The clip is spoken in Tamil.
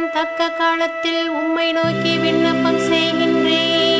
தக்க காலத்தில் உம்மை நோக்கி விண்ணப்பம் செய்கின்றேன்.